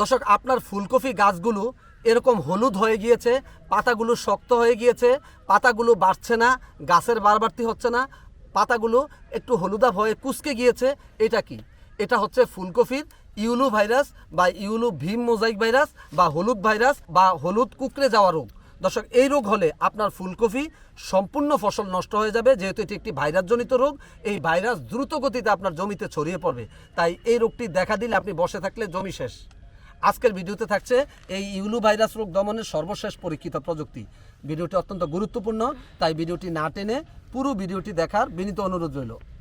দর্শক, আপনার ফুলকপি গাছগুলো এরকম হলুদ হয়ে গিয়েছে, পাতাগুলো শক্ত হয়ে গিয়েছে, পাতাগুলো বাড়ছে না, গাছের বারবার্তি হচ্ছে না, পাতাগুলো একটু হলুদা হয়ে কুচকে গিয়েছে, এটা কি? এটা হচ্ছে ফুলকপির ইউলু ভাইরাস বা ইউলু ভীম মোজাইক ভাইরাস বা হলুদ ভাইরাস বা হলুদ কুকড়ে যাওয়া রোগ। দর্শক, এই রোগ হলে আপনার ফুলকপি সম্পূর্ণ ফসল নষ্ট হয়ে যাবে, যেহেতু এটি একটি ভাইরাসজনিত রোগ, এই ভাইরাস দ্রুত গতিতে আপনার জমিতে ছড়িয়ে পড়বে। তাই এই রোগটি দেখা দিলে আপনি বসে থাকলে জমি শেষ। আজকের ভিডিওতে থাকছে এই ইউলু ভাইরাস রোগ দমনের সর্বশেষ পরীক্ষিত প্রযুক্তি। ভিডিওটি অত্যন্ত গুরুত্বপূর্ণ, তাই ভিডিওটি না টেনে পুরো ভিডিওটি দেখার বিনীত অনুরোধ রইল।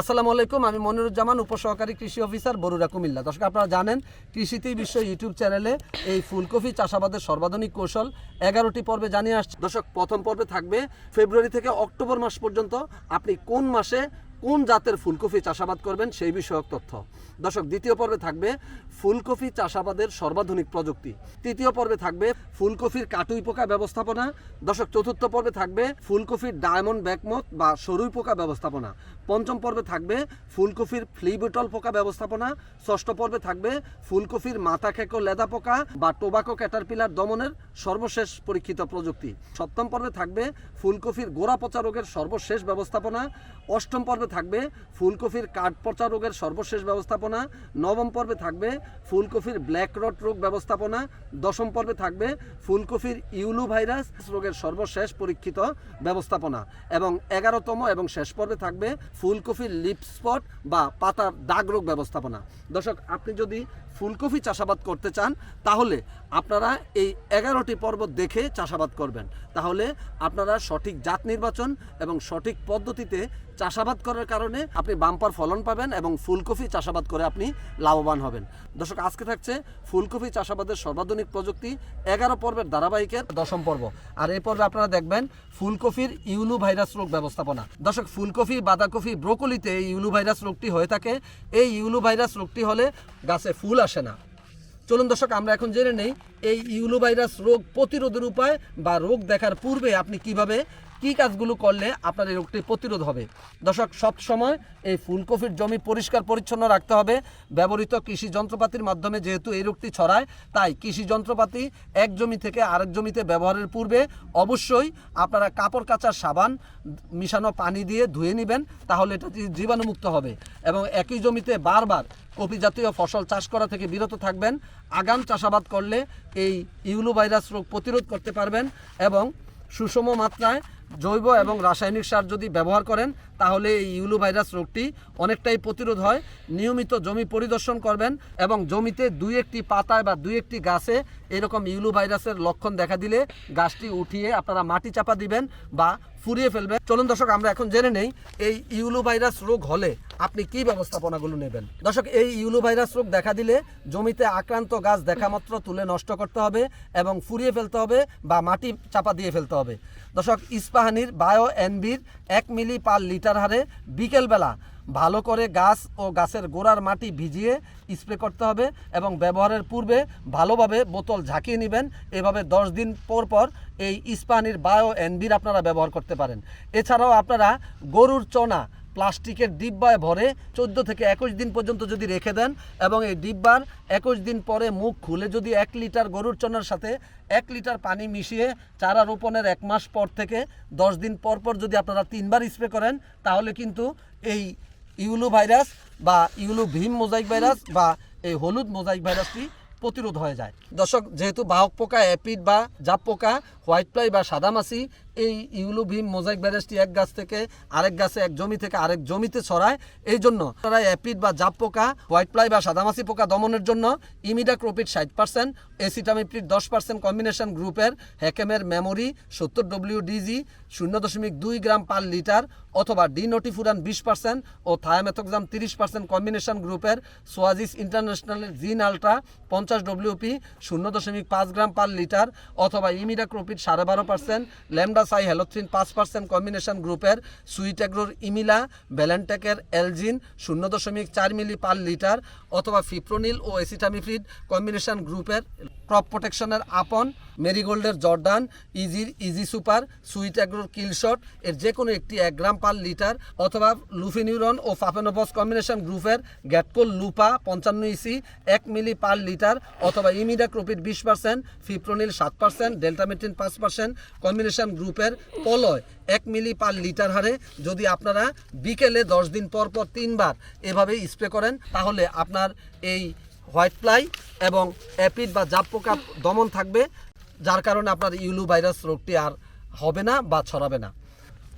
আসসালামু আলাইকুম, আমি মনিরুজ্জামান, উপসহকারী কৃষি অফিসার বরুরা কুমিল্লা। দর্শক, আপনারা জানেন কৃষিতেই বিশ্ব ইউটিউব চ্যানেলে এই ফুলকপি চাষাবাদের সর্বাধুনিক কৌশল এগারোটি পর্বে জানিয়ে আসছে। দর্শক, প্রথম পর্বে থাকবে ফেব্রুয়ারি থেকে অক্টোবর মাস পর্যন্ত আপনি কোন মাসে কোন জাতের ফুলকপি চাষাবাদ করবেন সেই বিষয়ক তথ্য। দর্শক, দ্বিতীয় পর্বে থাকবে ফুলকপি চাষাবাদের সর্বাধুনিক প্রযুক্তি। তৃতীয় পর্বে থাকবে ফুলকপির কাটুই পোকা ব্যবস্থাপনা। দর্শক, চতুর্থ পর্বে থাকবে ফুলকপির ডায়মন্ড ব্যাকমত বা সরুই পোকা ব্যবস্থাপনা। পঞ্চম পর্বে থাকবে ফুলকপির ফ্লিবিটল পোকা ব্যবস্থাপনা। ষষ্ঠ পর্বে থাকবে ফুলকপির মাথা খেকো লেদা পোকা বা টোবাকো ক্যাটারপিলার দমনের সর্বশেষ পরীক্ষিত প্রযুক্তি। সপ্তম পর্বে থাকবে ফুলকপির গোড়া পচা রোগের সর্বশেষ ব্যবস্থাপনা। অষ্টম পর্বে থাকবে ফুলকপির কাঠ পচা রোগের সর্বশেষ ব্যবস্থাপনা, নবম পর্বে থাকবে ফুলকপির ব্ল্যাক রট রোগ ব্যবস্থাপনা, দশম পর্বে থাকবে ফুলকপির ইউলু ভাইরাস রোগের সর্বশেষ পরীক্ষিত ব্যবস্থাপনা এবং এগারোতম এবং শেষ পর্বে থাকবে ফুলকপির লিপ স্পট বা পাতার দাগ রোগ ব্যবস্থাপনা। দর্শক, আপনি যদি ফুলকপি চাষাবাদ করতে চান, তাহলে আপনারা এই এগারোটি পর্ব দেখে চাষাবাদ করবেন। তাহলে আপনারা সঠিক জাত নির্বাচন এবং সঠিক পদ্ধতিতে চাষাবাদ করার কারণে আপনি বাম্পার ফলন পাবেন এবং ফুলকপি চাষাবাদ করে আপনি লাভবান হবেন। দর্শক, আজকে থাকছে ফুলকপি চাষাবাদের সর্বাধুনিক প্রযুক্তি এগারো পর্বের ধারাবাহিকের দশম পর্ব। আর এই পর্বে আপনারা দেখবেন ফুলকপির ইউলু ভাইরাস রোগ ব্যবস্থাপনা। দর্শক, ফুলকপি, বাঁধাকপি, ব্রোকলিতে এই ইউলু ভাইরাস রোগটি হয়ে থাকে। এই ইউলু ভাইরাস রোগটি হলে গাছে ফুল আসে না। চলুন দর্শক, আমরা এখন জেনে নেই এই ইউলু ভাইরাস রোগ প্রতিরোধের উপায় বা রোগ দেখার পূর্বে আপনি কীভাবে কি কাজগুলো করলে আপনার এই রোগটি প্রতিরোধ হবে? দর্শক, সব সময় এই ফুলকপির জমি পরিষ্কার পরিচ্ছন্ন রাখতে হবে। ব্যবহৃত কৃষি যন্ত্রপাতির মাধ্যমে যেহেতু এই রোগটি ছড়ায়, তাই কৃষি যন্ত্রপাতি এক জমি থেকে আরেক জমিতে ব্যবহারের পূর্বে অবশ্যই আপনারা কাপড় কাচার সাবান, মিশানো পানি দিয়ে ধুয়ে নেবেন, তাহলে এটা জীবাণুমুক্ত হবে এবং একই জমিতে বারবার কপি জাতীয় ফসল চাষ করা থেকে বিরত থাকবেন। আগাম চাষাবাদ করলে এই ইউলু ভাইরাস রোগ প্রতিরোধ করতে পারবেন এবং সুষম মাত্রায় জৈব এবং রাসায়নিক সার যদি ব্যবহার করেন তাহলে এই ইউলু ভাইরাস রোগটি অনেকটাই প্রতিরোধ হয়। নিয়মিত জমি পরিদর্শন করবেন এবং জমিতে দুই একটি পাতায় বা দুই একটি গাছে এরকম ইউলু ভাইরাসের লক্ষণ দেখা দিলে গাছটি উঠিয়ে আপনারা মাটি চাপা দিবেন বা ফুরিয়ে ফেলবেন। চলুন দর্শক, আমরা এখন জেনে নেই এই ইউলু ভাইরাস রোগ হলে আপনি কি ব্যবস্থাপনাগুলো নেবেন। দর্শক, এই ইউলু ভাইরাস রোগ দেখা দিলে জমিতে আক্রান্ত গাছ দেখা মাত্র তুলে নষ্ট করতে হবে এবং ফুরিয়ে ফেলতে হবে বা মাটি চাপা দিয়ে ফেলতে হবে। দর্শক, ইস্পাহানির বায়ো এনবির এক মিলি পার লিটার হারে বিকেলবেলা ভালো করে গাছ ও গাছের গোড়ার মাটি ভিজিয়ে স্প্রে করতে হবে এবং ব্যবহারের পূর্বে ভালোভাবে বোতল ঝাঁকিয়ে নেবেন। এভাবে দশ দিন পর পর এই ইস্পানির বায়ো এনবির আপনারা ব্যবহার করতে পারেন। এছাড়াও আপনারা গরুর চনা প্লাস্টিকের ডিব্বায় ভরে চোদ্দ থেকে একুশ দিন পর্যন্ত যদি রেখে দেন এবং এই ডিব্বার একুশ দিন পরে মুখ খুলে যদি এক লিটার গরুর চনার সাথে এক লিটার পানি মিশিয়ে চারা রোপণের এক মাস পর থেকে দশ দিন পর পর যদি আপনারা তিনবার স্প্রে করেন, তাহলে কিন্তু এই ইউলু ভাইরাস বা ইউলু ভীম মোজাইক ভাইরাস বা এই হলুদ মোজাইক ভাইরাসটি প্রতিরোধ হয়ে যায়। দর্শক, যেহেতু বাহক পোকা, অ্যাপিড বা জাপ পোকা, হোয়াইট ফ্লাই বা সাদামাছি এই ইউলো ভীম মোজাইক ভাইরাসটি এক গাছ থেকে আরেক গাছে, এক জমি থেকে আরেক জমিতে ছড়ায়। এই জন্য আপনারা অ্যাপিড বা জাপ পোকা, হোয়াইট ফ্লাই বা সাদামাছি পোকা দমনের জন্য ইমিডাক্রোপিড ষাট পার্সেন্ট, এসিটামিপ্রিড দশ পার্সেন্ট কম্বিনেশন গ্রুপের হ্যাকেমের মেমোরি সত্তর ডব্লিউ ডিজি শূন্য দশমিক দুই গ্রাম পার লিটার অথবা ডিনোটিফুরান বিশ পার্সেন্ট ও থায়ামেথোক্সাম তিরিশ পার্সেন্ট কম্বিনেশন গ্রুপের সোয়াজিস ইন্টারন্যাশনালের জিন আলট্রা পঞ্চাশ ডব্লিউপি শূন্য দশমিক পাঁচ গ্রাম পার লিটার অথবা ইমিডাক্রোপিড সাড়ে বারো পার্সেন্ট, ল্যামডা সাই হ্যালোথ্রিন পাঁচ পার্সেন্ট কম্বিনেশন গ্রুপের সুইটেগ্রোর ইমিলা ব্যালেন্টেকের এলজিন শূন্য দশমিক চার মিলি পার লিটার অথবা ফিপ্রোনিল ও এসিটামিফ্রিড কম্বিনেশন গ্রুপের ক্রপ প্রোটেকশনের আপন মেরিগোল্ডের জর্ডান ইজির ইজি সুপার, সুইট অ্যাগ্রোর কিলশট এর যে কোনো একটি এক গ্রাম পার লিটার অথবা লুফিনিউরন ও ফাফেনোবস কম্বিনেশন গ্রুপের গ্যাটকোল লুপা পঞ্চান্ন ইসি, এক মিলি পার লিটার অথবা ইমিডাক্রোপিড বিশ পার্সেন্ট, ফিপ্রোনিল সাত পার্সেন্ট ডেল্টামেটিন পাঁচ পার্সেন্ট কম্বিনেশন গ্রুপের পলয় এক মিলি পার লিটার হারে। যদি আপনারা বিকেলে দশ দিন পর পর তিনবার এভাবে স্প্রে করেন, তাহলে আপনার এই হোয়াইট ফ্লাই এবং অ্যাপিড বা জাপ পোকা দমন থাকবে। যার কারণে আপনার ইউলু ভাইরাস রোগটি আর হবে না বা ছড়াবে না।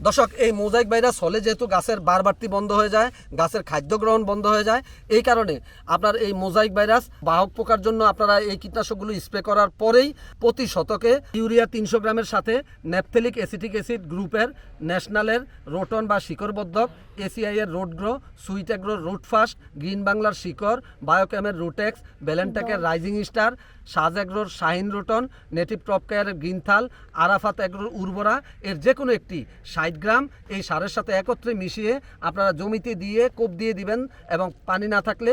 দর্শক, এই মোজাইক ভাইরাস হলে যেহেতু গাছের বারবারতি বন্ধ হয়ে যায়, গাছের খাদ্য গ্রহণ বন্ধ হয়ে যায়, এই কারণে আপনার এই মোজাইক ভাইরাস বাহক পোকার জন্য আপনারা এই কীটনাশকগুলো স্প্রে করার পরেই প্রতি শতকে ইউরিয়া তিনশো গ্রামের সাথে ন্যাপথেলিক অ্যাসিটিক অ্যাসিড গ্রুপের ন্যাশনালের রোটন বা শিকড়বদ্ধক এসিআইয়ের এর রোড গ্রো সুইট্যাগ্রোর রুট ফাস্ট গ্রিন বাংলার শিকড়, বায়োক্যামের রুটেক্স, বেলেন্টেকের রাইজিং স্টার সাজ এগ্রোর শাহিন রোটন, নেটিভ ক্রপ কেয়ারের গ্রিনথাল আরাফাত এগ্রোর উর্বরা, এর যে কোনো একটি ষাট গ্রাম এই সারের সাথে একত্রে মিশিয়ে আপনারা জমিতে দিয়ে কোপ দিয়ে দিবেন এবং পানি না থাকলে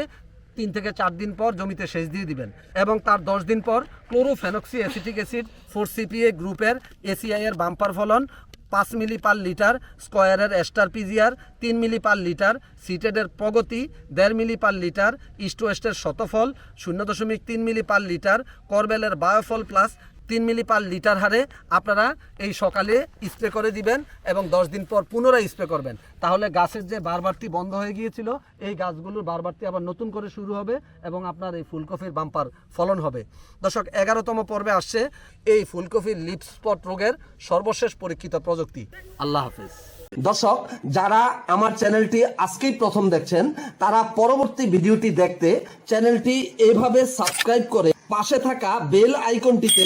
তিন থেকে চার দিন পর জমিতে সেচ দিয়ে দিবেন। এবং তার দশ দিন পর chlorophenoxy acetic acid, four CPA গ্রুপের এসিআই এর বাম্পার ফলন পাঁচ মিলি পার লিটার স্কোয়ারের এস্টার পিজিআর, তিন মিলি পার লিটার সিটেডের প্রগতি, দেড় মিলি পার লিটার ইস্ট ওয়েস্টের শতফল, শূন্য দশমিক তিন মিলি পার লিটার করবেলের বায়োফল প্লাস তিন মিলি পার লিটার হারে আপনারা এই সকালে স্প্রে করে দিবেন এবং দশ দিন পর পুনরায় স্প্রে করবেন। তাহলে গাছের যে বারবারটি বন্ধ হয়ে গিয়েছিল, এই গাছগুলোর বারবারটি আবার নতুন করে শুরু হবে এবং আপনার এই ফুলকপির বাম্পার ফলন হবে। দর্শক, এগারোতম পর্বে আসছে এই ফুলকপির লিপ স্পট রোগের সর্বশেষ পরীক্ষিত প্রযুক্তি। আল্লাহ হাফিজ। দর্শক, যারা আমার চ্যানেলটি আজকেই প্রথম দেখছেন, তারা পরবর্তী ভিডিওটি দেখতে চ্যানেলটি এভাবে সাবস্ক্রাইব করে পাশে থাকা বেল আইকনটিতে